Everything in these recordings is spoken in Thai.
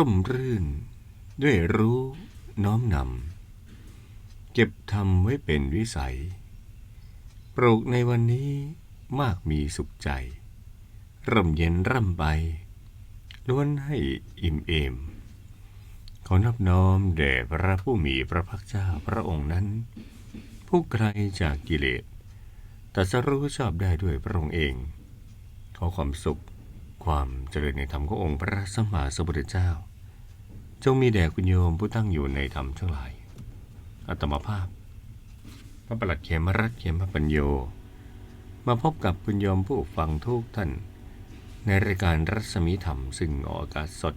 ร่มรื่น ด้วยรู้น้อมนำ เก็บทำไว้เป็นวิสัย ปลูกในวันนี้มากมีสุขใจ ร่มเย็นร่ำไป ล้วนให้อิ่มเอม ขอนอบน้อมแด่พระผู้มีพระภาคเจ้าพระองค์นั้น ผู้ไกลจากกิเลสแตรัสรู้ชอบได้ด้วยพระองค์เอง ขอความสุขความเจริญในธรรมขององค์พระสัมมาสัมพุทธเจ้า จงมีแด่คุณโยมผู้ตั้งอยู่ในธรรมทั้งหลาย อัตมาภาพ พระประหลัดเขมรัตเขมปัญโย มาพบกับคุณโยมผู้ฟังทุกท่าน ในรายการรัศมีธรรมซึ่งออกอากาศสด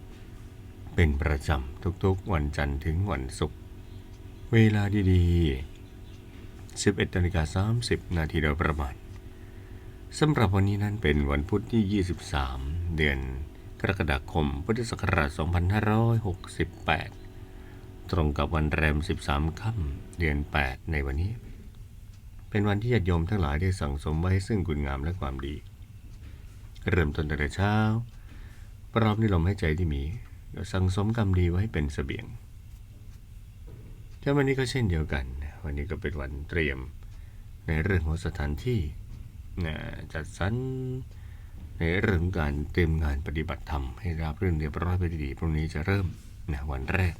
เป็นประจำทุกๆวันจันทร์ถึงวันศุกร์ เวลาดีๆ 11นาฬิกา30 นาทีโดยประมาณสำหรับวันนี้นั้นเป็นวันพุธที่ 23 เดือน กรกฎาคม พุทธศักราช 2568 ตรงกับวันแรม 13 ค่ำเดือน 8 ในวันนี้ เป็นวันที่ญาติโยมทั้งหลายได้สั่งสมไว้ซึ่งคุณงามและความดี เริ่มต้นแต่เช้าพร้อมด้วยลมหายใจที่มีสั่งสมกรรมดีไว้เป็นเสบียงแล้ววันนี้ก็เช่นเดียวกัน วันนี้ก็เป็นวันเตรียมในเรื่องของสถานที่จัดสรร ในเรื่องการเตรียมงานปฏิบัติธรรมให้รับเรื่องเรียบร้อยไปดีๆพรุ่งนี้จะเริ่มนะวันแรก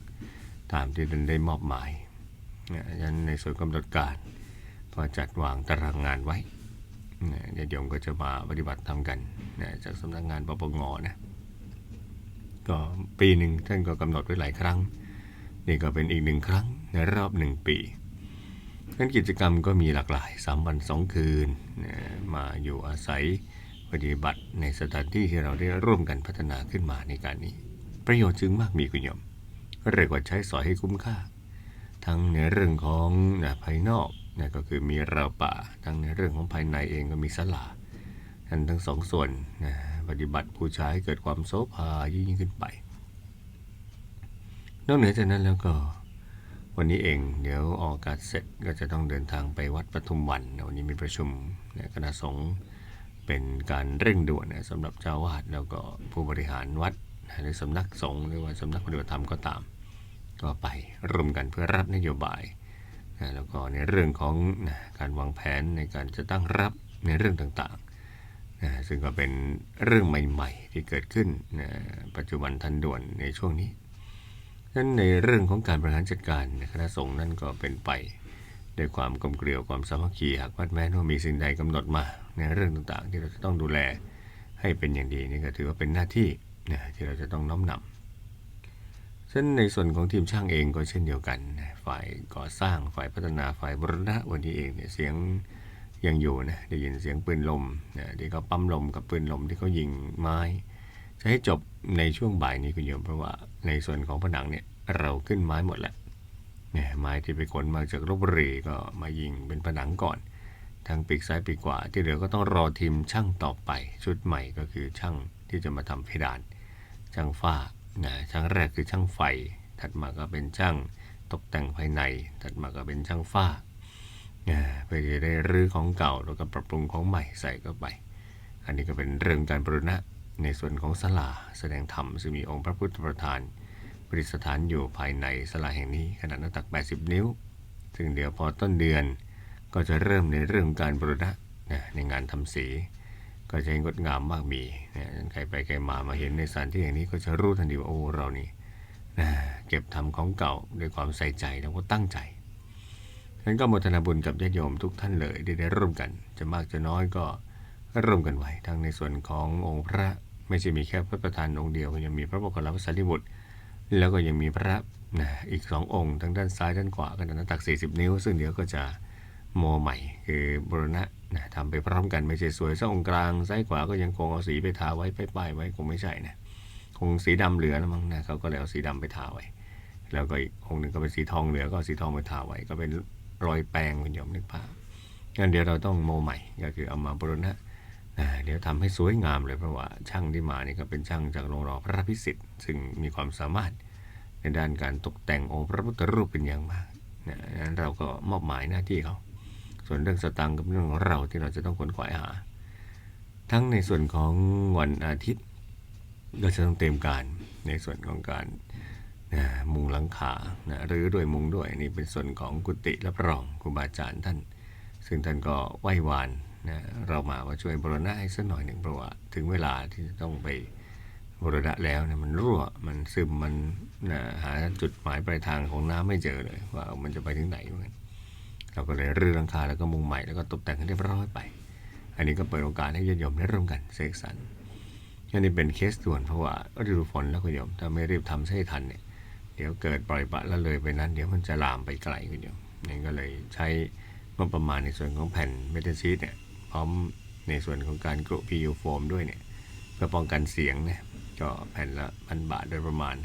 ตามที่ท่านได้มอบหมายนะฉะนั้นในส่วนกำหนดการพอจัดวางตารางงานไว้นะญาติโยมก็จะมาปฏิบัติธรรมกันนะจากสำนักงานปปงนะก็ปีหนึ่งท่านก็กำหนดไว้หลายครั้ง นี่ก็เป็นอีกหนึ่งครั้งในรอบหนึ่งปีงั้นกิจกรรมก็มีหลากหลายสามวันสองคืนนะมาอยู่อาศัย ปฏิบัติในสถานที่ที่เราได้ร่วมกันพัฒนาขึ้นมาในการนี้ ประโยชน์จึงมากมีคุณโยมเรียกว่าใช้สอยให้คุ้มค่า ทั้งในเรื่องของนะภายนอกนะก็คือมีเราป่า ทั้งในเรื่องของภายในเองก็มีศาลาทั้งทั้งสองส่วนนะปฏิบัติบูชาให้เกิดความโสภายิ่งขึ้นไป นอกเหนือจากนั้นแล้วก็วันนี้เองเดี๋ยวออกอากาศเสร็จก็จะต้องเดินทางไปวัดปทุมวันวันนี้มีประชุมนะคณะสงฆ์ เป็นการเร่งด่วนนะสำหรับเจ้าวาดแล้วก็ผู้บริหารวัดนะหรือสำนักสงฆ์หรือว่าสำนักปฏิบัติธรรมก็ตาม ก็ไปร่วมกันเพื่อรับนโยบายนะแล้วก็ในเรื่องของนะการวางแผนในการจะตั้งรับในเรื่องต่างๆนะซึ่งก็เป็นเรื่องใหม่ ๆ ที่เกิดขึ้นนะปัจจุบันทันด่วนในช่วงนี้นั้นในเรื่องของการบริหารจัดการคณะสงฆ์นั่นก็เป็นไปด้วยความกลมเกลียวความสามัคคีหากว่าแม้ว่ามีสิ่งใดกำหนดมา ในเรื่องต่างๆ ที่เราจะต้องดูแลให้เป็นอย่างดีนี่ก็ถือว่าเป็นหน้าที่นะที่เราจะต้องน้อมนำซึ่งในส่วนของทีมช่างเองก็เช่นเดียวกัน ฝ่ายก่อสร้างฝ่ายพัฒนาฝ่ายบรณะวันนี้เองเนี่ยเสียงยังอยู่นะได้ยินเสียงปืนลมนะที่เขาปั๊มลมกับปืนลมที่เขายิงไม้ จะให้จบในช่วงบ่ายนี้คุณโยมเพราะว่าในส่วนของผนังเนี่ยเราขึ้นไม้หมดแล้วเนี่ยไม้ที่ไปขนมาจากลบบุรีก็มายิงเป็นผนังก่อน ทางปีกซ้ายปีกขวาที่เหลือก็ต้องรอทีมช่างต่อไปชุดใหม่ก็คือช่างที่จะมาทำเพดาน ช่างฝ้านะช่างแรกคือช่างไฟ ถัดมาก็เป็นช่างตกแต่งภายใน ถัดมาก็เป็นช่างฝ้านะเพื่อจะได้รื้อของเก่าแล้วก็ปรับปรุงของใหม่ใส่เข้าไป อันนี้ก็เป็นเรื่องการบรณะในส่วนของศาลาแสดงธรรมซึ่งมีองค์พระพุทธประธานประดิษฐานอยู่ภายในศาลาแห่งนี้ขนาดหน้าตัก 80 นิ้ว ซึ่งเดี๋ยวพอต้นเดือน ก็จะเริ่มในเรื่องการบรณะนะในงานทำสี ก็จะงดงามมากมีนะใครไปใครมามาเห็นในสถานที่แห่งนี้ก็จะรู้ทันทีว่าโอ้เรานี่นะเก็บทำของเก่าด้วยความใส่ใจแล้วก็ตั้งใจฉะนั้นก็โมทนาบุญกับญาติโยมทุกท่านเลยที่ได้ร่วมกัน จะมากจะน้อยก็ร่วมกันไว้ทั้งในส่วนขององค์พระไม่ใช่มีแค่พระประธานองค์เดียวยังมีพระโมคคัลลาภสารีบุตร แล้วก็ยังมีพระนะอีกสององค์ทั้งด้านซ้ายด้านขวาขนาดหน้าตัก 40 นิ้ว ซึ่งเดี๋ยวก็จะ โมใหม่ คือบูรณะนะทำไปพร้อมกันไม่ใช่สวยซะองค์กลางซ้ายขวาก็ยังคงเอาสีไปทาไว้ป้ายไว้คงไม่ใช่นะคงสีดำเหลือแล้วมั้งนะเขาก็เลยเอาสีดำไปทาไว้ แล้วก็อีกองค์หนึ่งก็เป็นสีทองเหลือก็เอาสีทองไปทาไว้ ก็เป็นรอยแปรงคุณโยมนึกภาพงั้นเดี๋ยวเราต้องโมใหม่ก็คือเอามาบูรณะอ่าเดี๋ยวทำให้สวยงามเลยเพราะว่าช่างที่มานี่ก็เป็นช่างจากโรงรอพระพิสิทธิ์ซึ่งมีความสามารถในด้านการตกแต่งองค์พระพุทธรูปเป็นอย่างมากนะนั้นเราก็มอบหมายหน้าที่เขา ส่วนเรื่องสตังค์กับเรื่องของเราที่เราจะต้องขนขวายหา ทั้งในส่วนของวันอาทิตย์ก็จะต้องเตรียมการในส่วนของการนะมุงหลังคานะหรือด้วยมุงด้วยนี่เป็นส่วนของกุฏิรับรองครูบาอาจารย์ท่าน ซึ่งท่านก็ไหว้วานนะเรามาว่าช่วยบรณะให้สักหน่อยหนึ่งเพราะว่าถึงเวลาที่จะต้องไปบรณะแล้วเนี่ยมันรั่วมันซึมมันนะหาจุดหมายปลายทางของน้ำไม่เจอเลยว่ามันจะไปถึงไหนเหมือน เราก็เลยรื้อหลังคาแล้วก็มุงใหม่แล้วก็ตกแต่งให้เรียบร้อยไป อันนี้ก็เปิดโอกาสให้ญาติโยมได้ร่วมกันเสกสรรอันนี้เป็นเคสด่วนเพราะว่าฤดูฝนแล้วคุณโยมถ้าไม่รีบทำให้ทันเนี่ยเดี๋ยวเกิดปล่อยปละละเลยไปนั้น เดี๋ยวมันจะลามไปไกลคุณโยมนี่ก็เลยใช้งบประมาณในส่วนของแผ่นเมทัลชีตเนี่ยพร้อมในส่วนของการกรุพียูโฟมด้วยเนี่ยเพื่อป้องกันเสียงเนี่ยก็แผ่นละพันบาทโดยประมาณ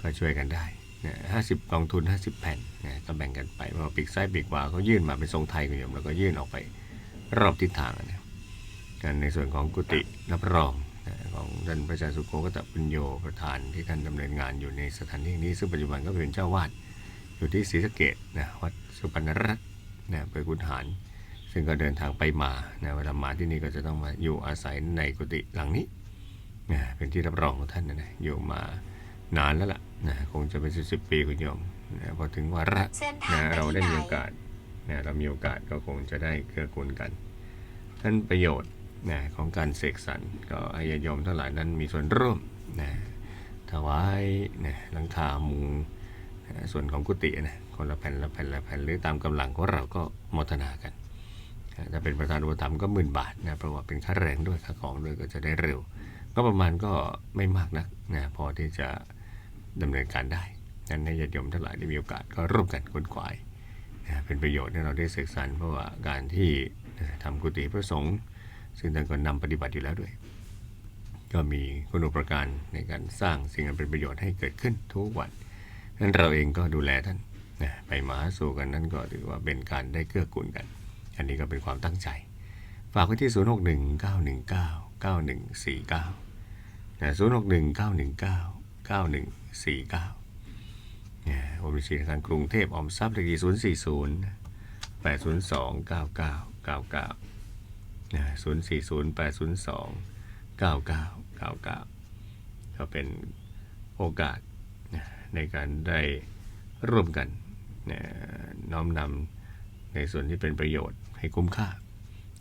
ก็ช่วยกันได้ นะห้าสิบกองทุน 50 แผ่นนะก็แบ่งกันไปพราปีกซ้ายปีกขวาเขายื่นมาเป็นทรงไทยคุณโยมแล้วก็ยื่นออกไปรอบทิศทางนะในส่วนของกุฏิรับรองนะของท่านพระอาจารย์สุโขกตปัญโยประธานที่ท่านดำเนินงานอยู่ในสถานที่นี้ ซึ่งปัจจุบันก็เป็นเจ้าวาดอยู่ที่ศรีสะเกดนะวัดสุพรรณรัตน์นะไปกุฏหาร ซึ่งก็เดินทางไปมานะเวลามาที่นี่ก็จะต้องมาอยู่อาศัยในกุฏิหลังนี้นะเป็นที่รับรองของท่านนะนะอยู่มานานแล้วล่ะ นะคงจะเป็นสิบสิบปีคุณโยมนะพอถึงวาระเส้นะเราได้มีโอกาสนะเรามีโอกาสก็คงจะได้เกื้อกูลกันท่านประโยชน์นะของการเสกสรรก็ให้ญาติโยมทั้งหลายนั้นมีส่วนร่วมนะถวายนะหลังคามุงนะส่วนของกุฏินะคนละแผ่นละแผ่นละแผ่นหรือตามกำลังของเราก็มทนากันนะถ้าเป็นประธานอุปถัมภ์ก็หมื่นบาทนะเพราะว่าเป็นค่าแรงด้วยค่าของด้วยก็จะได้เร็ว ก็ประมาณก็ไม่มากนักนะพอที่จะ ดำเนินการได้ นั้นให้ญาติโยมทั้งหลายได้มีโอกาสก็ร่วมกันค้นขวายนะเป็นประโยชน์ให้เราได้ศึกษาเพราะว่าการที่นะทำกุฏิพระสงฆ์ซึ่งท่านก็นำปฏิบัติอยู่แล้วด้วย ก็มีคุณูปการในการสร้างสิ่งอันเป็นประโยชน์ให้เกิดขึ้นทุกวันนั้นเราเองก็ดูแลท่านนะไปมาหาสู่กันนั้นก็ถือว่าเป็นการได้เกื้อกูลกัน อันนี้ก็เป็นความตั้งใจ ฝากไว้ที่ 0 6 1 9 1 9 9 1 4 9นะ0 6 1 9 1 9 9 1 4 9นะบริษัทธนาคารกรุงเทพออมทรัพย์เลขที่040 802 9999นะ040 802 9999 ก็เป็นโอกาสนะในการได้ร่วมกันนะน้อมนำในส่วนที่เป็นประโยชน์ให้คุ้มค่า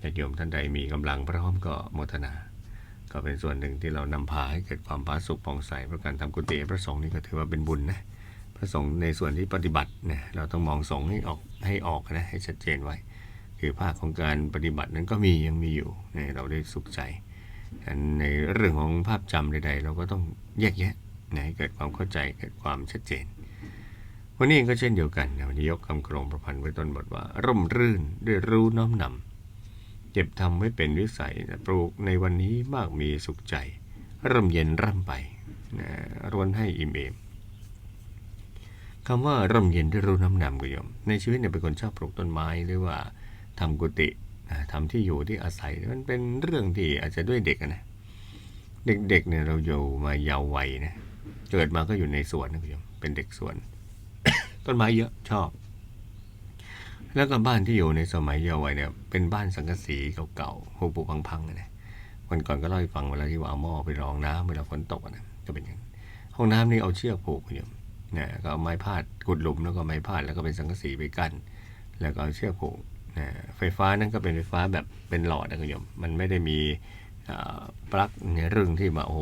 ญาติโยมท่านใดมีกำลังพร้อมก็โมทนา ก็เป็นส่วนหนึ่งที่เรานำพาให้เกิดความผาสุกผ่องใสเพราะการทำกุฏิพระสงฆ์นี่ก็ถือว่าเป็นบุญนะพระสงฆ์ในส่วนที่ปฏิบัติเนี่ยเราต้องมองสงฆ์ให้ออกให้ออกนะให้ชัดเจนไว้ คือภาคของการปฏิบัตินั้นก็มียังมีอยู่เนี่ยเราได้สุขใจในเรื่องของภาพจำใดๆ เราก็ต้องแยกแยะนะให้เกิดความเข้าใจเกิดความชัดเจน วันนี้เองก็เช่นเดียวกันนะวันนี้ยกคำโครงประพันธ์ไว้ต้นบทว่า ร่มรื่นด้วยรู้น้อมนำ เก็บทำไว้เป็นวิสัยนะปลูกในวันนี้มากมีสุขใจ ร่มเย็นร่ำไปนะรวนให้อิ่มเอมคำว่าร่มเย็นด้วยรู้น้ำนำกุยม ในชีวิตเนี่ยเป็นคนชอบปลูกต้นไม้หรือว่าทำกุฏินะทำที่อยู่ที่อาศัยมันเป็นเรื่องที่อาจจะด้วยเด็กนะเด็กๆเนี่ยเราอยู่มาเยาว์วัยนะเกิดมาก็อยู่ในสวนนะคุณโยมเป็นเด็กสวน ต้นไม้เยอะชอบ แล้วก็บ้านที่อยู่ในสมัยเยาว์วัยเนี่ยเป็นบ้านสังกะสีเก่าๆผุผุพังๆนะวันก่อนก็เล่าให้ฟังเวลาที่ว่าเอาหม้อไปรองน้ำเวลาฝนตกอะนะก็เป็นอย่างนั้นห้องน้ำนี่เอาเชือกผูกคุณโยมนะก็เอาไม้พาดขุดหลุมแล้วก็ไม้พาดแล้วก็เป็นสังกะสีไปกั้นแล้วก็เอาเชือกผูกนะไฟฟ้านั่นก็เป็นไฟฟ้าแบบเป็นหลอดนะคุณโยมมันไม่ได้มีปลั๊กในรื่งที่มาโอ้โห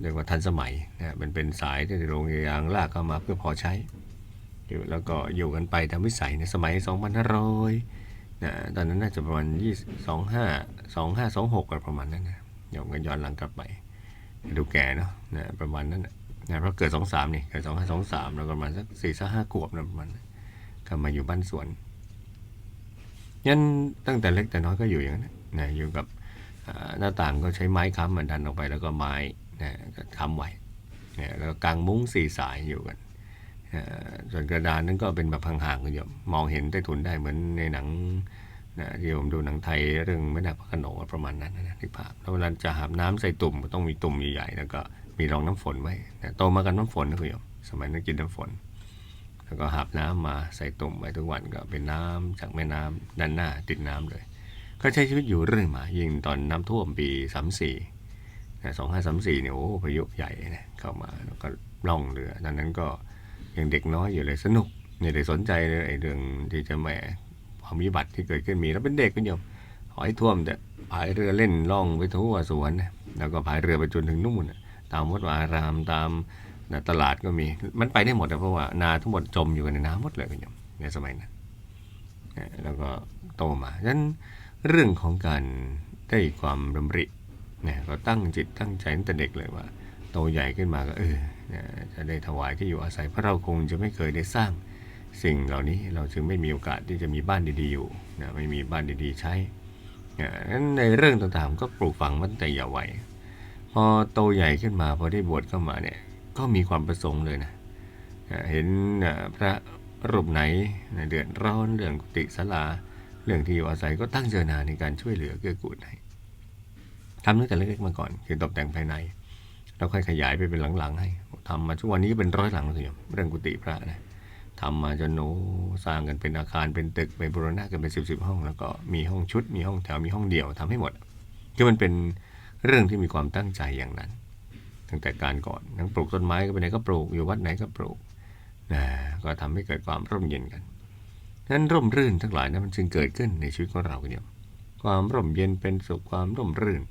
เรียกว่าทันสมัยนะมันเป็นสายที่โรงยางลากเข้ามาเพื่อพอใช้ แล้วก็อยู่กันไปตามวิสัยในสมัย 2500นะตอนนั้นน่าจะประมาณ25 25 26อะไรประมาณนั้นนะเดี๋ยวกันย้อนหลังกลับไป ดูแก่เนาะนะประมาณนั้นนะนะเพราะเกิด 23นี่เกิด25 23 แล้วก็ประมาณสัก4 5 5ขวบนะประมาณก็มาอยู่บ้านสวนยันตั้งแต่เล็กแต่น้อยก็อยู่อย่างนั้นนะอยู่กับหน้าต่างก็ใช้ไม้ค้ำมันดันออกไปแล้วก็ไม้นะก็ค้ำไว้นะแล้วกางมุ้งสี่สายอยู่กัน ส่วนกระดานนั้นก็เป็นแบบห่างๆกันอยู่มองเห็นใต้ถุนได้เหมือนในหนังนะที่ผมดูหนังไทยเรื่องไม่นาพระโขนงประมาณนั้นนะนึกภาพแล้วเวลาจะหาบน้ำใส่ตุ่มก็ต้องมีตุ่มใหญ่ๆแล้วก็มีรองน้ำฝนไว้นะโตมากันน้ำฝนนะคุณโยมสมัยนั้นกินน้ำฝน แล้วก็หาบน้ำมาใส่ตุ่มไว้ทุกวันก็เป็นน้ำจากแม่น้ำด้านหน้าติดน้ำเลย ก็ใช้ชีวิตอยู่เรื่อยมายิ่งตอนน้ำท่วมปีสามสี่สองห้าสามสี่เนี่ยโอ้พายุใหญ่นะเข้ามาแล้วก็ล่องเรือตอนนั้นก็ ยังเด็กน้อยอยู่เลยสนุกไม่ได้สนใจเลยไอ้เรื่องที่จะแหมความวิบัติที่เกิดขึ้นมีแล้วเป็นเด็กก็โยมหอยท่วมแต่พายเรือเล่นล่องไปทั่วสวนนะแล้วก็พายเรือไปจนถึงนู่นนะตามวัดวารามตามตลาดก็มีมันไปได้หมดอะเพราะว่านาทั้งหมดจมอยู่ในน้ำหมดเลยคุณโยมในสมัยนั้นแล้วก็โตมาฉะนั้นเรื่องของการได้ความดำริเนี่ยก็ตั้งจิตตั้งใจตั้งแต่เด็กเลยว่า โตใหญ่ขึ้นมาก็เออ จะได้ถวายที่อยู่อาศัยเพราะเราคงจะไม่เคยได้สร้างสิ่งเหล่านี้เราจึงไม่มีโอกาสที่จะมีบ้านดีๆอยู่นะไม่มีบ้านดีๆใช้เนี่ยนั้นในเรื่องต่างๆก็ปลูกฝังมาตั้งแต่เยาว์วัยพอโตใหญ่ขึ้นมาพอได้บวชเข้ามาเนี่ยก็มีความประสงค์เลยนะนะเห็นนะพระรูปไหนนะเดือดร้อนเรื่องกุฏิศาลาเรื่องที่อยู่อาศัยก็ตั้งเจตนาในการช่วยเหลือเกื้อกูลให้ทำตั้งแต่เล็กๆมาก่อน คือตกแต่งภายในแล้วค่อยขยายไปเป็นหลังๆให้ ทำมาทุกวันนี้ก็เป็นร้อยหลังเลยโยมเรื่องกุฏิพระนะทำมาจนโน้สร้างกันเป็นอาคารเป็นตึกไปบูรณะกันเป็นสิบสิบห้อง แล้วก็มีห้องชุด มีห้องแถวมีห้องเดี่ยวทำให้หมดคือมันเป็นเรื่องที่มีความตั้งใจอย่างนั้น ตั้งแต่การก่อนทั้งปลูกต้นไม้ก็ไปไหนก็ปลูกอยู่วัดไหนก็ปลูกนะก็ทำให้เกิดความร่มเย็นกันนั้นร่มรื่นทั้งหลายนั้นมันจึงเกิดขึ้นในชีวิตของเรากันโยความร่มเย็นเป็นสุขความร่มรื่น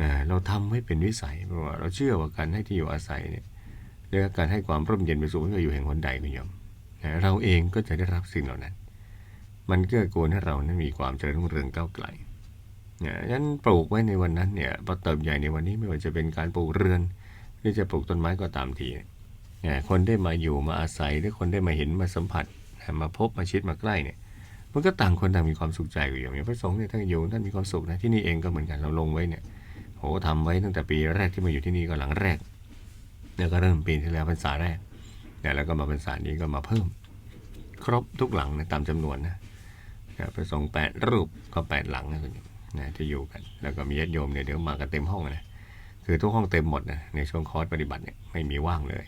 นะเราทำให้เป็นวิสัยเพราะว่าเราเชื่อว่าการให้ที่อยู่อาศัยเนี่ย หรือการให้ความร่มเย็นเป็นสุขให้อยู่แห่งหนใดคุณโยมนะเราเองก็จะได้รับสิ่งเหล่านั้น มันเกื้อกูลให้เรานั้นมีความเจริญรุ่งเรืองก้าวไกลนะฉะนั้นปลูกไว้ในวันนั้นเนี่ยพอเติบใหญ่ในวันนี้ไม่ว่าจะเป็นการปลูกเรือนหรือจะปลูกต้นไม้ก็ตามทีนี่คนได้มาอยู่มาอาศัยหรือคนได้มาเห็นมาสัมผัสนะมาพบมาชิดมาใกล้เนี่ยมันก็ต่างคนต่างมีความสุขใจอยู่อย่างพระสงฆ์เนี่ยท่านอยู่ท่านมีความสุขนะที่นี่เองก็เหมือนกันเราลงไว้เนี่ยโหทำไว้ตั้งแต่ปีแรกที่มาอยู่ที่นี่ก็หลังแรก แล้วก็เริ่มปีที่แล้วพรรษาแรกเนี่ยแล้วก็มาพรรษานี้ก็มาเพิ่ม ครบทุกหลังนะตามจำนวนนะนะพระสงฆ์แปดรูปก็แปดหลังนะคุณนะที่อยู่กัน แล้วก็มีญาติโยมเนี่ยเดี๋ยวมากันเต็มห้องนะคือทุกห้องเต็มหมดนะในช่วงคอร์สปฏิบัติเนี่ยไม่มีว่างเลย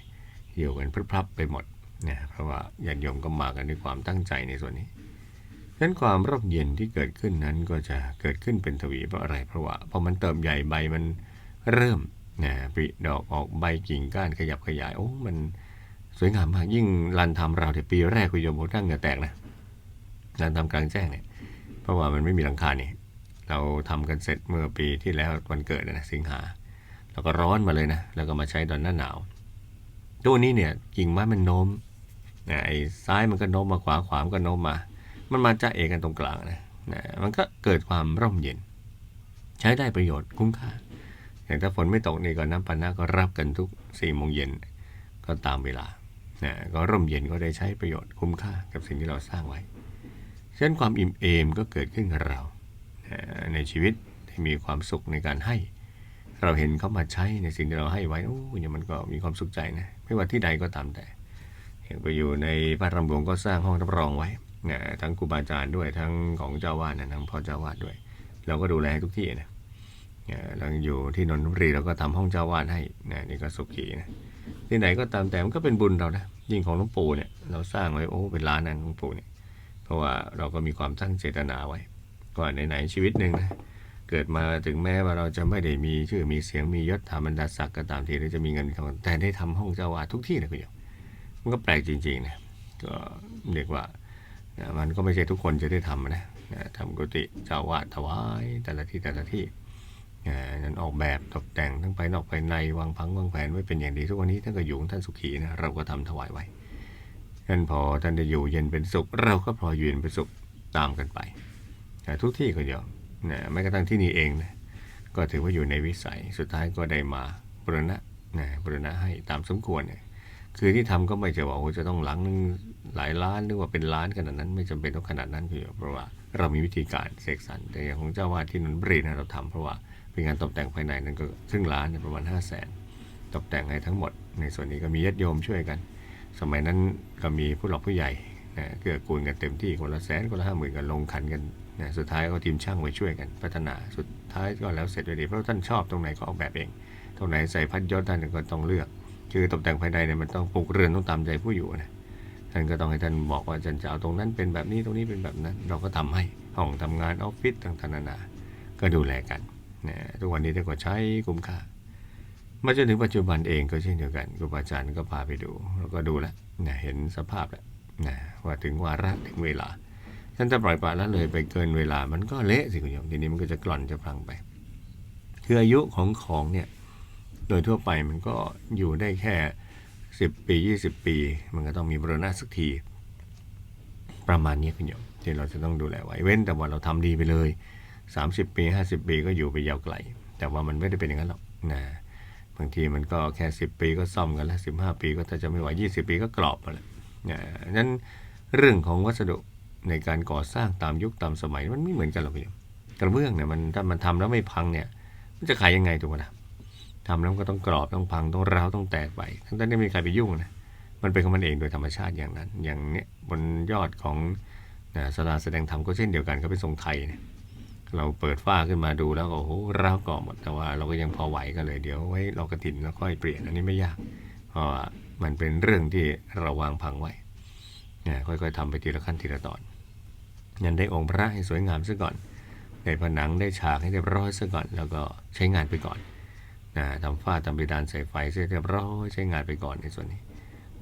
อยู่กันพรึบพรับไปหมดนะเพราะว่าญาติโยมก็มากันด้วยความตั้งใจในส่วนนี้ฉะนั้นความร่มเย็นที่เกิดขึ้นนั้นก็จะเกิดขึ้นเป็นทวีเพราะอะไรเพราะว่าพอมันเติมใหญ่ใบมันเริ่ม นะปริดอกออกใบกิ่งก้านขยับขยาย โอ้ มันสวยงามมาก ยิ่งรันทำเราในปีแรกคุณโยมผมตั้งเหงื่อแตกนะรันทำกลางแจ้งเนี่ย เพราะว่ามันไม่มีหลังคาเนี่ย เราทำกันเสร็จเมื่อปีที่แล้ววันเกิดนะสิงหา แล้วก็ร้อนมาเลยนะ แล้วก็มาใช้ตอนหน้าหนาวตัวนี้เนี่ยกิ่งไม้มันโน้มนะไอ้ซ้ายมันก็โน้มมาขวาขวามันก็โน้มมา มันมาจะเอกกันตรงกลางนะนะ มันก็เกิดความร่มเย็น ใช้ได้ประโยชน์คุ้มค่า อย่างถ้าฝนไม่ตกนี่ก็น้ำปานะก็รับกันทุกสี่โมงเย็นก็ตามเวลานะก็ร่มเย็นก็ได้ใช้ประโยชน์คุ้มค่ากับสิ่งที่เราสร้างไว้เช่นความอิ่มเอมก็เกิดขึ้นกับเรานะในชีวิตที่มีความสุขในการให้ เราเห็นเขามาใช้ในสิ่งที่เราให้ไว้โอ้ยมันก็มีความสุขใจนะไม่ว่าที่ใดก็ตามแต่อย่างไปอยู่ในพระรำหลวงก็สร้างห้องรับรองไว้นะทั้งครูบาอาจารย์ด้วยทั้งของเจ้าวาดนะทั้งพ่อเจ้าวาดด้วย เราก็ดูแลทุกที่นะ เราอยู่ที่นนทบุรีเราก็ทำห้องเจ้าวาดให้นะนี่ก็สุขีนะที่ไหนก็ตามแต่มันก็เป็นบุญเรานะยิ่งของหลวงปู่เนี่ยเราสร้างไว้โอ้เป็นล้านนะหลวงปู่เนี่ยเพราะว่าเราก็มีความตั้งเจตนาไว้ก่อนไหนๆชีวิตหนึ่งนะเกิดมาถึงแม้ว่าเราจะไม่ได้มีชื่อมีเสียงมียศถาบรรดาศักดิ์ก็ตามทีหรือจะมีเงินทองแต่ได้ทำห้องเจ้าวาดทุกที่เลยคุณโยมมันก็แปลกจริงๆนะก็เรียกว่านะมันก็ไม่ใช่ทุกคนจะได้ทำนะนะทำกุฏิเจ้าวาดถวายแต่ละที่แต่ละที่ นะนั้นออกแบบตกแต่งทั้งภายนอกภายในวางพังวางแผนไว้เป็นอย่างดีทุกวันนี้ท่านก็อยู่งท่านสุขีนะเราก็ทำถวายไว้ท่านพอท่านจะอยู่เย็นเป็นสุข เราก็พลอยเย็นเป็นสุขตามกันไปทุกที่ก็เดียวนะแม้กระทั่งที่นี่เองนะก็ถือว่าอยู่ในวิสัยสุดท้ายก็ได้มาบรณะนะบรณะให้ตามสมควรเนี่ยคือที่ทำก็ไม่จะว่าโอ้จะต้องหลังนึงหลายล้านหรือว่าเป็นล้านขนาดนั้น ไม่จำเป็นต้องขนาดนั้นคือเพราะว่าเรามีวิธีการเสกสรรแต่อย่างของเจ้าวาดที่นนทบุรีนะเราทำเพราะว่า เป็นงานตกแต่งภายในนั้นก็ครึ่งล้านประมาณห้าแสนตกแต่งให้ทั้งหมด ในส่วนนี้ก็มีญาติโยมช่วยกัน สมัยนั้นก็มีผู้หลักผู้ใหญ่นะเกื้อกูลกันเต็มที่คนละแสนคนละห้าหมื่นกันลงขันกันนะสุดท้ายก็ทีมช่างไปช่วยกันพัฒนาสุดท้ายก็แล้วเสร็จไปดีเพราะท่านชอบตรงไหนก็ออกแบบเองตรงไหนใส่พัดยศท่านก็ต้องเลือก คือตกแต่งภายในเนี่ยมันต้องปลูกเรือนต้องตามใจผู้อยู่นะท่านก็ต้องให้ท่านบอกว่าฉันจะเอาตรงนั้นเป็นแบบนี้ตรงนี้เป็นแบบนั้น เราก็ทำให้ห้องทำงานออฟฟิศต่างๆนานาก็ดูแลกัน นะทุกวันนี้ท่านก็ใช้คุ้มค่ามาจนถึงปัจจุบันเองก็เช่นเดียวกันครูบาอาจารย์ก็พาไปดู แล้วก็ดูแล้วนะเห็นสภาพแล้วนะว่าถึงวาระถึงเวลาท่านถ้าปล่อยปละละเลยไปเกินเวลามันก็เละสิคุณโยมทีนี้มันก็จะกร่อนจะพังไปคืออายุของของเนี่ยโดยทั่วไปมันก็อยู่ได้แค่ 10 ปี 20 ปี มันก็ต้องมีบรณะสักที ประมาณนี้คุณโยมที่เราจะต้องดูแลไว้เว้นแต่ว่าเราทำดีไปเลย 30 ปี 50 ปีก็อยู่ไปยาวไกล แต่ว่ามันไม่ได้เป็นอย่างนั้นหรอกนะบางทีมันก็แค่ 10 ปีก็ซ่อมกันแล้ว15 ปีก็ถ้าจะไม่ไหว20 ปีก็กรอบไปแล้วนะนั้นเรื่องของวัสดุในการก่อสร้างตามยุคตามสมัยมันไม่เหมือนกันหรอกคุณโยมกระเบื้องเนี่ยมันถ้ามันทำแล้วไม่พังเนี่ย มันจะขายยังไงถูกไหมล่ะทำแล้วมันก็ต้องกรอบต้องพังต้องร้าวต้องแตกไปทั้งที่ไม่มีใครไปยุ่งนะมันเป็นของมันเองโดยธรรมชาติอย่างนั้น อย่างเนี้ยบนยอดของนะสลาแสดงธรรมก็เช่นเดียวกันก็เป็นทรงไทยเนี่ย เราเปิดฝ้าขึ้นมาดูแล้วก็โอ้โหร้าวก่อหมดแต่ว่าเราก็ยังพอไหวกันเลยเดี๋ยวไว้เรากระถินแล้วค่อยเปลี่ยนอันนี้ไม่ยากเพราะว่ามันเป็นเรื่องที่เราวางพังไว้นะค่อยๆทำไปทีละขั้นทีละตอนยันได้องค์พระให้สวยงามซะก่อนได้ผนังได้ฉากให้เรียบร้อยซะก่อน แล้วก็ใช้งานไปก่อนนะทำฝ้าทำเพดานใส่ไฟเสร็จเรียบร้อยใช้งานไปก่อนในส่วนนี้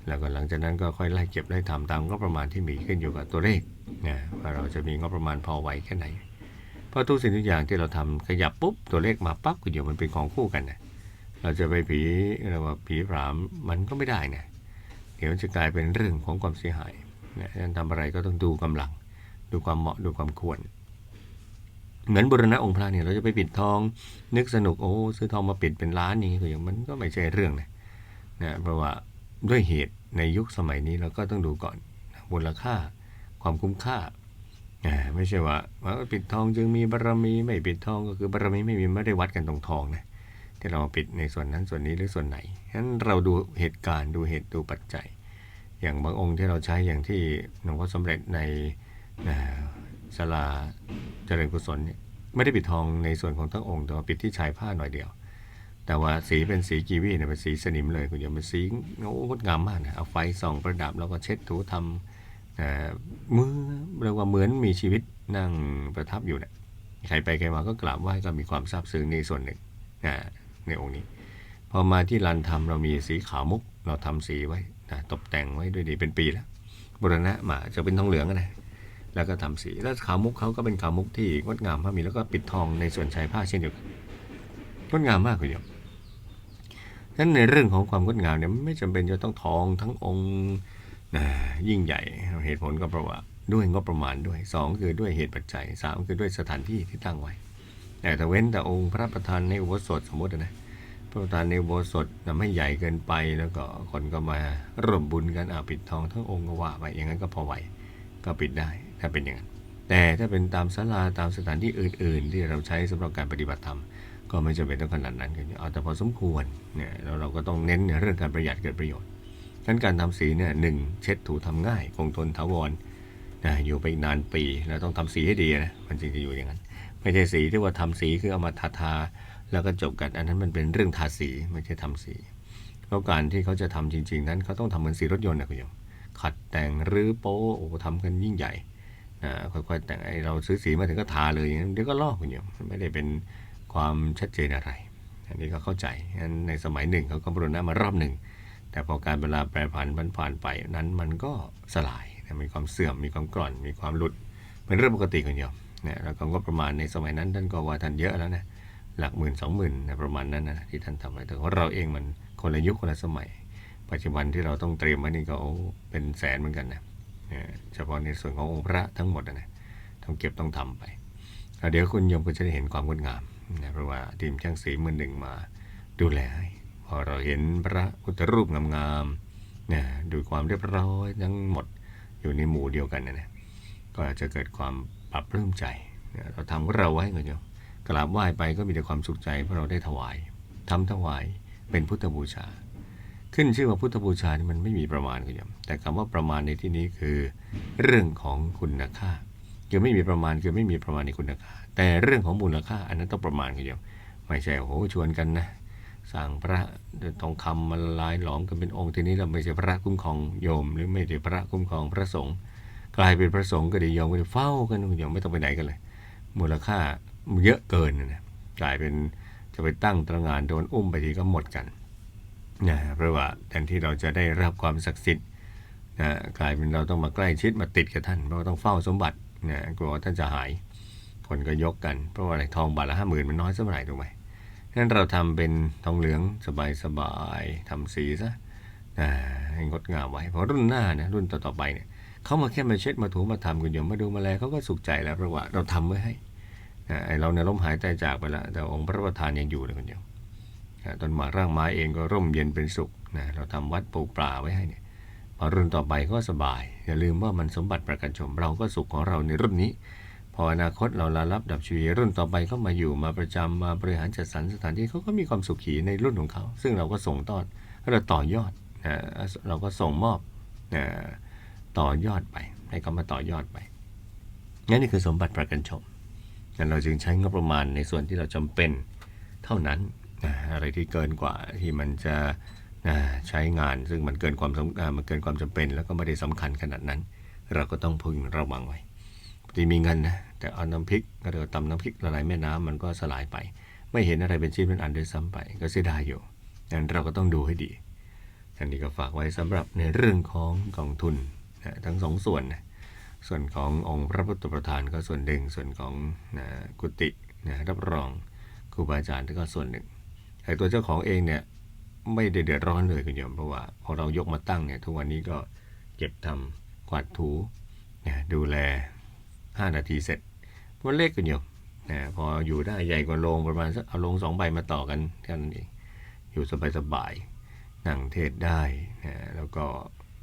แล้วก็หลังจากนั้นก็ค่อยไล่เก็บไล่ทำตามงบประมาณที่มีขึ้นอยู่กับตัวเลขนะว่าเราจะมีงบประมาณพอไหวแค่ไหน เพราะทุกสิ่งทุกอย่างที่เราทำขยับปุ๊บตัวเลขมาปั๊บก็เดี๋ยวมันเป็นของคู่กันนะเราจะไปผีเรียกว่าผีผามมันก็ไม่ได้นะเดี๋ยวจะกลายเป็นเรื่องของความเสียหายนะฉะนั้นทำอะไรก็ต้องดูกำลัง ดูความเหมาะดูความควร เหมือนบุรณะองค์พระเนี่ยเราจะไปปิดทอง นึกสนุกโอ้ซื้อทองมาปิดเป็นล้านนี้ก็อย่างมันก็ไม่ใช่เรื่องนะนะเพราะว่าด้วยเหตุในยุคสมัยนี้เราก็ต้องดูก่อนมูลค่าความคุ้มค่า ไม่ใช่ว่าปิดทองจึงมีบารมีไม่ปิดทองก็คือบารมีไม่มีไม่ได้วัดกันตรงทองนะที่เราปิดในส่วนนั้นส่วนนี้หรือส่วนไหนฉะนั้นเราดูเหตุการณ์ดูเหตุดูปัจจัย อย่างบางองค์ที่เราใช้อย่างที่หลวงพ่อสมเด็จในศาลาเจริญกุศลเนี่ยไม่ได้ปิดทองในส่วนของทั้งองค์แต่ว่าปิดที่ชายผ้าหน่อยเดียว แต่ว่าสีเป็นสีกีวีเนี่ยเป็นสีสนิมเลยคุณโยมเป็นสีงดงามมากนะเอาไฟส่องประดับแล้วก็เช็ดถูทำ เมือเรียกว่าเหมือนมีชีวิตนั่งประทับอยู่เนี่ยใครไปใครมาก็กราบไหว้ก็มีความซาบซึ้งในส่วนหนึ่งในองค์นี้ พอมาที่ลานธรรมเรามีสีขาวมุก เราทำสีไว้นะตกแต่งไว้ด้วยดีเป็นปีแล้วบุรณะมาจะเป็นทองเหลืองนะแล้วก็ทำสีแล้วขาวมุกเขาก็เป็นขาวมุกที่งดงามมากมีแล้วก็ปิดทองในส่วนชายผ้าเช่นเดียวกันงดงามมากคุณโยมนั้นในเรื่องของความงดงามเนี่ยไม่จำเป็นจะต้องทองทั้งองค์ ยิ่งใหญ่เหตุผลก็เพราะว่าด้วยงบประมาณด้วยสองคือด้วยเหตุปัจจัยสามคือด้วยสถานที่ที่ตั้งไว้แต่ถ้าเว้นแต่องค์พระประธานในอุโบสถสมมตินะพระประธานในอุโบสถนไม่ใหญ่เกินไปแล้วก็คนก็มาร่วมบุญกันอาปิดทองทั้งองค์ก็ว่าไปอย่างนั้นก็พอไหวก็ปิดได้ถ้าเป็นอย่างนั้นแต่ถ้าเป็นตามศาลาตามสถานที่อื่น ๆ ที่เราใช้สำหรับการปฏิบัติธรรมก็ไม่จำเป็นต้องขนาดนั้นกันเอาแต่พอสมควรเนี่ยแล้วเราก็ต้องเน้นเรื่องการประหยัดเกิดประโยชน์ นั้นการทำสีเนี่ยหนึ่งเช็ดถูทำง่าย คงทนถาวรนะอยู่ไปอีกนานปีแล้วต้องทำสีให้ดีนะมันจึงจะอยู่อย่างนั้น ไม่ใช่สีที่ว่าทำสีคือเอามาทาทาแล้วก็จบกันอันนั้นมันเป็นเรื่องทาสีไม่ใช่ทำสีเพราะการที่เขาจะทำจริง ๆ นั้นเขาต้องทำเหมือนสีรถยนต์นะคุณโยมขัดแต่งรื้อโป๊โอ้ทำกันยิ่งใหญ่นะค่อยๆแต่งไอเราซื้อสีมาถึงก็ทาเลยอย่างนั้เดี๋ยวก็ลอกคุณโยมไม่ได้เป็นความชัดเจนอะไร อันนี้ก็เข้าใจอันในสมัยหนึ่งเขาก็บรณะมารอบหนึ่ง แต่พอการเวลาแปรผันมันผ่านไปนั้นมันก็สลายมีความเสื่อมมีความกร่อนมีความหลุด เป็นเรื่องปกติกันโยมเนี่ยแล้วก็งบประมาณในสมัยนั้นท่านก็ว่าท่านเยอะแล้วนะหลักหมื่นสองหมื่นนะประมาณนั้นนะที่ท่านทำไว้แต่ของเราเองมันคนละยุคคนละสมัย ปัจจุบันที่เราต้องเตรียมไว้นี่ก็เป็นแสนเหมือนกันนะเนี่ยเฉพาะในส่วนขององค์พระทั้งหมดนะต้องเก็บต้องทำไปเดี๋ยวคุณโยมก็จะได้เห็นความงดงามนะเพราะว่าทีมช่างสีมือหนึ่งมาดูแลให้ พอเราเห็นพระพุทธรูปงามๆนะดูความเรียบร้อยทั้งหมดอยู่ในหมู่เดียวกันนะนะก็อาจจะเกิดความปรับปลื้มใจนะเราทำของเราไว้ก็โยมกราบไหว้ไปก็มีแต่ความสุขใจเพราะเราได้ถวายทำถวายเป็นพุทธบูชา ขึ้นชื่อว่าพุทธบูชานี่มันไม่มีประมาณก็โยมแต่คำว่าประมาณในที่นี้คือ เรื่องของคุณค่าคือไม่มีประมาณคือไม่มีประมาณในคุณค่าแต่เรื่องของมูลค่าอันนั้นต้องประมาณกันอยู่ไม่ใช่โอ้โหชวนกันนะ สั่งพระทองคำมาละลายหลอมกันเป็นองค์ทีนี้เราไม่ใช่พระคุ้มครองโยม หรือไม่ใช่พระคุ้มครองพระสงฆ์กลายเป็นพระสงฆ์ก็ได้โยมก็ได้เฝ้ากันโยมไม่ต้องไปไหนกันเลย มูลค่าเยอะเกินนะกลายเป็นจะไปตั้งตระงานโดนอุ้มไปทีก็หมดกันนะเพราะว่าแทนที่เราจะได้รับความศักดิ์สิทธิ์นะกลายเป็นเราต้องมาใกล้ชิดมาติดกับท่านเพราะต้องเฝ้าสมบัตินะกลัวท่านจะหาย คนก็ยกกันเพราะว่าอะไรทองบาทละห้าหมื่นมันน้อยสักเท่าไหร่ถูกไหม งั้นเราทำเป็นทองเหลืองสบายๆทำสีซะให้งดงามไว้เพราะรุ่นหน้านะรุ่นต่อๆไปเนี่ยเขามาแค่มาเช็ดมาถูมาทำกันอยู่มาดูมาแลเขาก็สุขใจแล้วเพราะว่าเราทำไว้ให้เราเนี่ยล้มหายตายจากไปแล้วแต่องค์พระประธานยังอยู่เลยคนเดียวต้นไม้ร่างไม้เองก็ร่มเย็นเป็นสุขนะเราทำวัดปลูกป่าไว้ให้เนี่ยพอรุ่นต่อไปก็สบาย อย่าลืมว่ามันสมบัติประกันชมเราก็สุขของเราในรุ่นนี้ ออนาคตเราลาลับดับชีวิตรุ่นต่อไปก็มาอยู่มาประจำมาบริหารจัดสรรสถานที่เขาก็มีความสุขขีในรุ่นของเขา ซึ่งเราก็ส่งต่อเราต่อยอดนะเราก็ส่งมอบนะต่อยอดไป ให้เขามาต่อยอดไปนนี่คือสมบัติประกันชมงั้นเราจึงใช้งบประมาณในส่วนที่เราจำเป็นเท่านั้นนะอะไรที่เกินกว่าที่มันจะนะใช้งานซึ่งมันเกินความสำอ่ามันเกินความจำเป็น แล้วก็ไม่ได้สำคัญขนาดนั้น เราก็ต้องพึงระวังไว้ ที่มีเงินนะแต่เอาน้ำพริกก็เรียวตำน้ำพริกละลายแม่น้ำมันก็สลายไป ไม่เห็นอะไรเป็นชิ้นเป็นอันด้วยซ้ำไป ก็เสียดายอยู่งั้นเราก็ต้องดูให้ดีอันนี้ก็ฝากไว้สำหรับในเรื่องของกองทุนนะทั้งสองส่วนนะส่วนขององค์พระพุทธประธานก็ส่วนหนึ่ง ส่วนของนะกุฏินะรับรองครูบาอาจารย์ก็ส่วนหนึ่งไอ้ตัวเจ้าของเองเนี่ยไม่ได้เดือดร้อนเลยคุณโยมเพราะว่าพอเรายกมาตั้งเนี่ยทุกวันนี้ก็เก็บทำกวาดถูนะดูแล 5 นาทีเสร็จมันเล็กคุณโยมนะพออยู่ได้ใหญ่กว่าโรงประมาณสักเอาโรงสองใบมาต่อกันแค่นั้นเองอยู่สบายๆนั่งเทศได้นะแล้วก็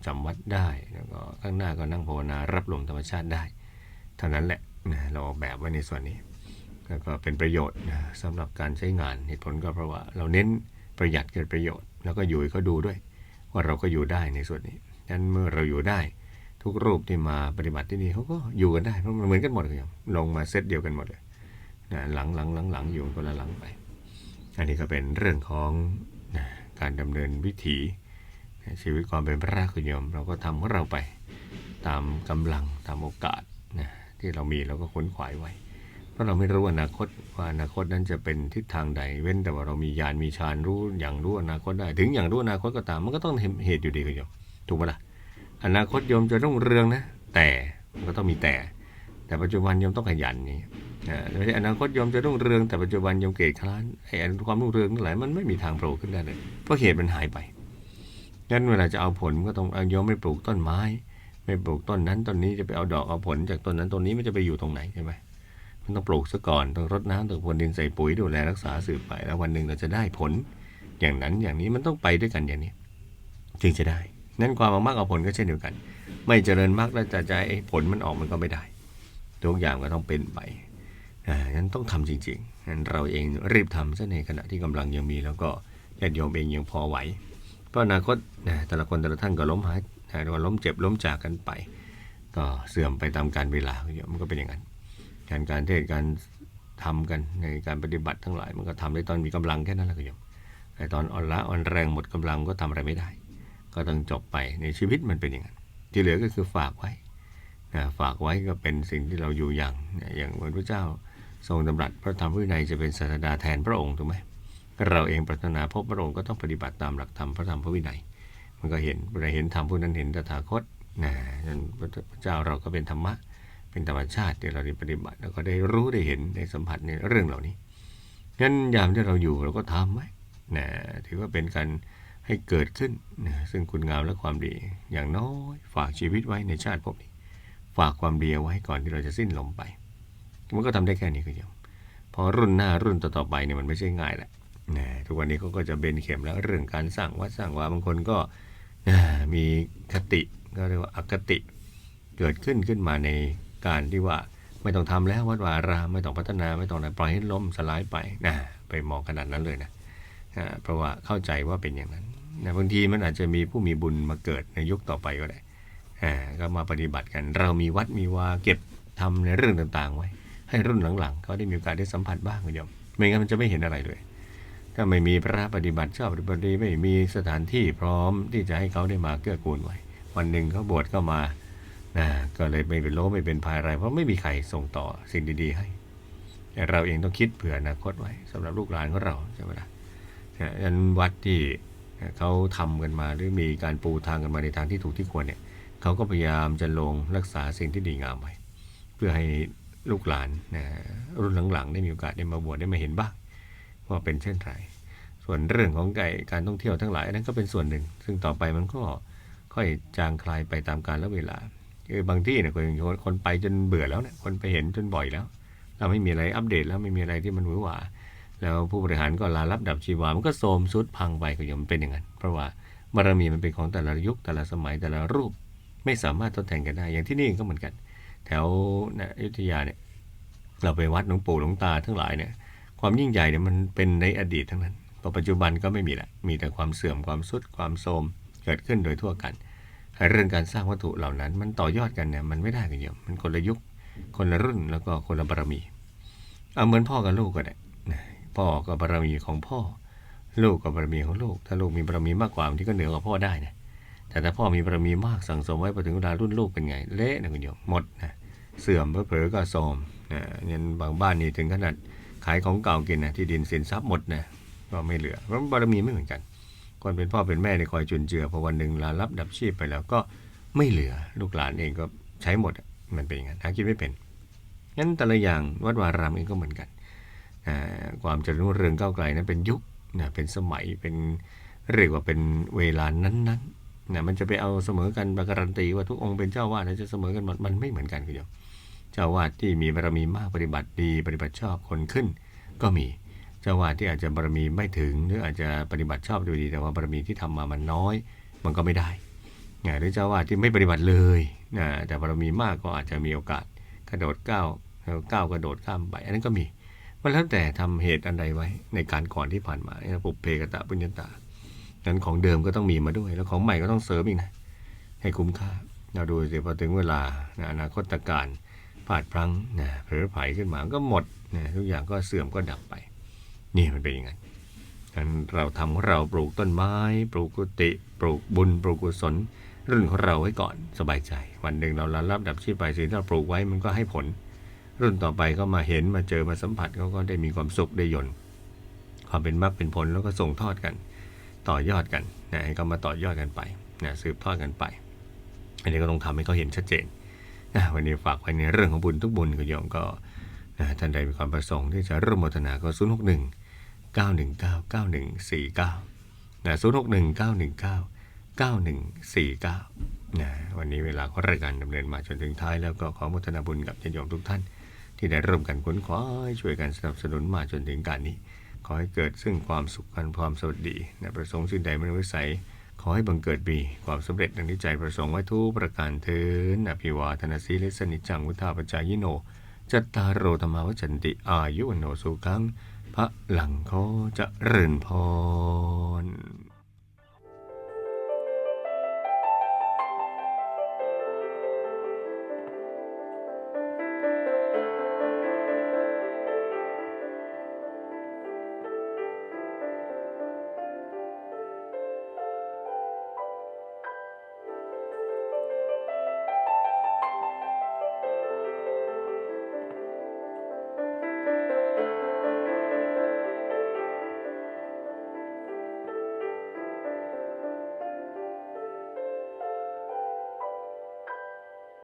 จำวัดได้แล้วก็ข้างหน้าก็นั่งภาวนารับลมธรรมชาติได้ เท่านั้นแหละนะเราออกแบบไว้ในส่วนนี้ แล้วก็เป็นประโยชน์นะสำหรับการใช้งานเหตุผลก็เพราะว่าเราเน้นประหยัดเกิดประโยชน์ แล้วก็อยู่เขาดูด้วย ว่าเราก็อยู่ได้ในส่วนนี้ดังนั้นเมื่อเราอยู่ได้ ทุกรูปที่มาปฏิบัติที่นี่เขาก็อยู่กันได้เพราะมันเหมือนกันหมดเลยครับลงมาเซตเดียวกันหมดเลยนะหลังหลังหลังหลังอยู่คนละหลังไป อันนี้ก็เป็นเรื่องของนะการดำเนินวิถีชีวิตความเป็นพระราคุณโยม เราก็ทำของเราไปตามกำลังตามโอกาสนะที่เรามีเราก็ค้นขวายไว้ เพราะเราไม่รู้อนาคตว่าอนาคตนั้นจะเป็นทิศทางใด เว้นแต่ว่าเรามีญาณมีฌานรู้อย่างรู้อนาคตได้ ถึงอย่างรู้อนาคตก็ตามมันก็ต้องเห็นเหตุอยู่ดีคุณโยมถูกไหมล่ะ อนาคตโยมจะรุ่งเรืองนะ แต่มันก็ต้องมีแต่ แต่ปัจจุบันโยมต้องขยันนี่ไม่ใช่อนาคตโยมจะรุ่งเรืองแต่ปัจจุบันโยมเกลียดคร้านไอ้อันความรุ่งเรืองทั้งหลายมันไม่มีทางโผล่ขึ้นได้เลยเพราะเหตุมันหายไปงั้นเวลาจะเอาผลก็ต้องโยมไม่ปลูกต้นไม้ ไม่ปลูกต้นนั้นต้นนี้จะไปเอาดอกเอาผลจากต้นนั้นต้นนี้มันจะไปอยู่ตรงไหนใช่ไหมมันต้องปลูกซะก่อนต้องรดน้ำต้องพรวนดินใส่ปุ๋ยดูแลรักษาสืบไปแล้ววันหนึ่งเราจะได้ผล อย่างนั้นอย่างนี้มันต้องไปด้วยกันอย่างนี้ จึงจะได้ นั่นความเอามากเอาผลก็เช่นเดียวกัน ไม่เจริญมากแล้วจะจะให้ผลมันออกมันก็ไม่ได้ ทุกอย่างก็ต้องเป็นไปอ่างั้นต้องทำจริงๆงั้นเราเองรีบทำซะในขณะที่กำลังยังมี แล้วก็ญาติโยมเองยังพอไหว เพราะอนาคตนะแต่ละคนแต่ละท่านก็ล้มหายนะก็ล้มเจ็บล้มจากกันไป ก็เสื่อมไปตามการเวลาเยอะมันก็เป็นอย่างนั้น การการเทศการทำกันในการปฏิบัติทั้งหลาย มันก็ทำได้ตอนมีกำลังแค่นั้นแหละโยมแต่ตอนอ่อนล้าอ่อนแรงหมดกำลังก็ทำอะไรไม่ได้ ก็ต้องจบไปในชีวิตมันเป็นอย่างนั้นที่เหลือก็คือฝากไว้นะฝากไว้ก็เป็นสิ่งที่เราอยู่อย่างนะอย่างพระเจ้าทรงดำรัสพระธรรมวินัยจะเป็นศาสดาแทนพระองค์ถูกไหมเราเองปรารถนาพบพระองค์ก็ต้องปฏิบัติตามหลักธรรมพระธรรมพระวินัย มันก็เห็นเราเห็นธรรมผู้นั้นเห็นตถาคตนะนั้นพระเจ้าเราก็เป็นธรรมะเป็นธรรมชาติที่เราได้ปฏิบัติแล้วก็ได้รู้ได้เห็นได้สัมผัสในเรื่องเหล่านี้งั้นยามที่เราอยู่เราก็ทำไว้นะถือว่าเป็นการ ให้เกิดขึ้นนะซึ่งคุณงามและความดี อย่างน้อยฝากชีวิตไว้ในชาติภพนี้ ฝากความดีเอาไว้ก่อนที่เราจะสิ้นลมไป มันก็ทำได้แค่นี้ก็ยังพอรุ่นหน้ารุ่นต่อๆไปเนี่ยมันไม่ใช่ง่ายแหละนะทุกวันนี้เขาก็จะเบนเข็มแล้วเรื่องการสร้างวัดสร้างวาบางคนก็มีคติก็เรียกว่าอคติเกิดขึ้นขึ้นมาในการที่ว่าไม่ต้องทำแล้ววัดวารามไม่ต้องพัฒนาไม่ต้องอะไรปล่อยให้ล้มสลายไปนะไปมองขนาดนั้นเลยนะเพราะว่าเข้าใจว่าเป็นอย่างนั้น นะบางทีมันอาจจะมีผู้มีบุญมาเกิดในยุคต่อไปก็ได้อ่าก็มาปฏิบัติกัน เรามีวัดมีวาเก็บทำในเรื่องต่างๆ ไว้ ให้รุ่นหลังๆเขาได้มีโอกาสได้สัมผัสบ้างคุณโยมไม่งั้นมันจะไม่เห็นอะไรเลย ถ้าไม่มีพระปฏิบัติชอบปฏิบัติไม่มีสถานที่พร้อมที่จะให้เขาได้มาเกื้อกูลไว้ วันหนึ่งเขาบวชเข้ามานะก็เลยไม่เป็นโลไม่เป็นภายอะไรเพราะไม่มีใครส่งต่อสิ่งดีๆให้เราเองต้องคิดเผื่ออนาคตไว้สำหรับลูกหลานของเราใช่ไหมล่ะยันวัดที่ เขาทำกันมาหรือมีการปูทางกันมาในทางที่ถูกที่ควรเนี่ยเขาก็พยายามจะลงรักษาสิ่งที่ดีงามไว้เพื่อให้ลูกหลานนะรุ่นหลังๆ ได้มีโอกาสได้มาบวชได้มาเห็นบ้างว่าเป็นเช่นไรส่วนเรื่องของไก่การท่องเที่ยวทั้งหลายนนั้นก็เป็นส่วนหนึ่ง ซึ่งต่อไปมันก็ค่อยจางคลายไปตามกาลและเวลาคือบางที่เนี่ยคนคนไปจนเบื่อแล้วเนี่ยคนไปเห็นจนบ่อยแล้ว เราไม่มีอะไรอัปเดตแล้วไม่มีอะไรที่มันหวือหวา แล้วผู้บริหารก็ลาลับดับชีวา มันก็โทมสุดพังไปก็ยังเป็นอย่างนั้น เพราะว่าบารมีมันเป็นของแต่ละยุคแต่ละสมัยแต่ละรูป ไม่สามารถทดแทนกันได้ อย่างที่นี่ก็เหมือนกัน แถวนะอยุธยาเนี่ยเราไปวัดหลวงปู่หลวงตาทั้งหลายเนี่ยความยิ่งใหญ่เนี่ยมันเป็นในอดีตทั้งนั้นพอปัจจุบันก็ไม่มีละมีแต่ความเสื่อมความสุดความโทมเกิดขึ้นโดยทั่วกันเรื่องการสร้างวัตถุเหล่านั้น มันต่อยอดกันเนี่ยมันไม่ได้กันโยมมันคนละยุคคนละรุ่นแล้วก็คนละบารมีเอาเหมือนพ่อกับลูกก็ได้ พ่อกับารมีของพ่อ ลูกกับารมีของลูก ถ้าลูกมีบารมีมากกว่ามันที่ก็เหนือกว่าพ่อได้นะแต่ถ้าพ่อมีบารมีมากสั่งสมไว้พอถึงเวลารุ่นลูกเป็นไง เละนะคุณโยมหมดนะเสื่อมเผลอๆก็โทมนะเนี่ยบางบ้านนี่ถึงขนาดขายของเก่ากินนะที่ดินสินทรัพย์หมดนะก็ไม่เหลือเพราะบารมีไม่เหมือนกันคนเป็นพ่อเป็นแม่ในยคอยจุนเจือพอวันหนึ่งลารับดับชีพไปแล้วก็ไม่เหลือลูกหลานเองก็ใช้หมดมันเป็นอย่างนั้นหากินไม่เป็นงั้นแต่ละอย่างวัดวารามเองก็เหมือนกัน ความเจริญรุ่งเรืองก้าวไกลนั้นเป็นยุคนะเป็นสมัยเป็นเรียกว่าเป็นเวลานั้นๆนะมันจะไปเอาเสมอกันมาการันตีว่าทุกองค์เป็นเจ้าวาดแล้วจะเสมอกันหมดมันไม่เหมือนกันคุณโยมเจ้าวาดที่มีบารมีมากปฏิบัติดี ปฏิบัติชอบคนขึ้น ก็มีเจ้าวาดที่อาจจะบารมีไม่ถึง หรืออาจจะปฏิบัติชอบดูดี แต่ว่าบารมีที่ทำมามันน้อย มันก็ไม่ได้หรือเจ้าวาดที่ไม่ปฏิบัติเลยนะแต่บารมีมากก็อาจจะมีโอกาสกระโดดก้าวก้าวกระโดดข้ามไป อันนั้นก็มี มันแล้วแต่ทำเหตุอันใดไว้ในการก่อนที่ผ่านมาเนี่ยปุเพกตะปุญญาตานั้นของเดิมก็ต้องมีมาด้วย แล้วของใหม่ก็ต้องเสริมอีกนะให้คุ้มค่าเราดูสิพอถึงเวลานะอนาคตการพลาดพลั้งนะเผลอไผลขึ้นมาก็หมดนะทุกอย่างก็เสื่อมก็ดับไป นี่มันเป็นยังไงนั้นเราทำของเราปลูกต้นไม้ ปลูกกุฏิปลูกบุญ ปลูกกุศล รุ่นของเราไว้ก่อนสบายใจ วันหนึ่งเราละรับดับชีพไปสิ่งที่เราปลูกไว้มันก็ให้ผล รุ่นต่อไปก็มาเห็นมาเจอมาสัมผัสเขาก็ได้มีความสุขได้ยนต์ความเป็นมรรคเป็นผลแล้วก็ส่งทอดกัน ต่อยอดกันนะให้เขามาต่อยอดกันไปนะสืบทอดกันไป อันนี้ก็ต้องทำให้เขาเห็นชัดเจนนะวันนี้ฝากไว้ในเรื่องของบุญทุกบุญคุณโยมก็นะท่านใดมีความประสงค์ที่จะร่วมโมทนาก็0 6 1 9 1 9 9 1 4 9นะ0 6 1 9 1 9 9 1 4 9นะวันนี้เวลาของรายการดำเนินมาจนถึงท้ายแล้วก็ขอมทนาบุญกับญาติโยมทุกท่าน ที่ได้ร่วมกันขนขวายช่วยกันสนับสนุนมาจนถึงการนี้ ขอให้เกิดซึ่งความสุขกันความสวัสดีนะประสงค์สิ่งใดไม่วิสัยขอให้บังเกิดมีความสำเร็จดังที่ใจประสงค์ไว้ทุกประการเถินอภิวาทนาสีลิสนิจจังวุธาปจายโน จัตตารโรธรรมาวจันติอายุวโนสุขังพระหลังเขาจะเริญพร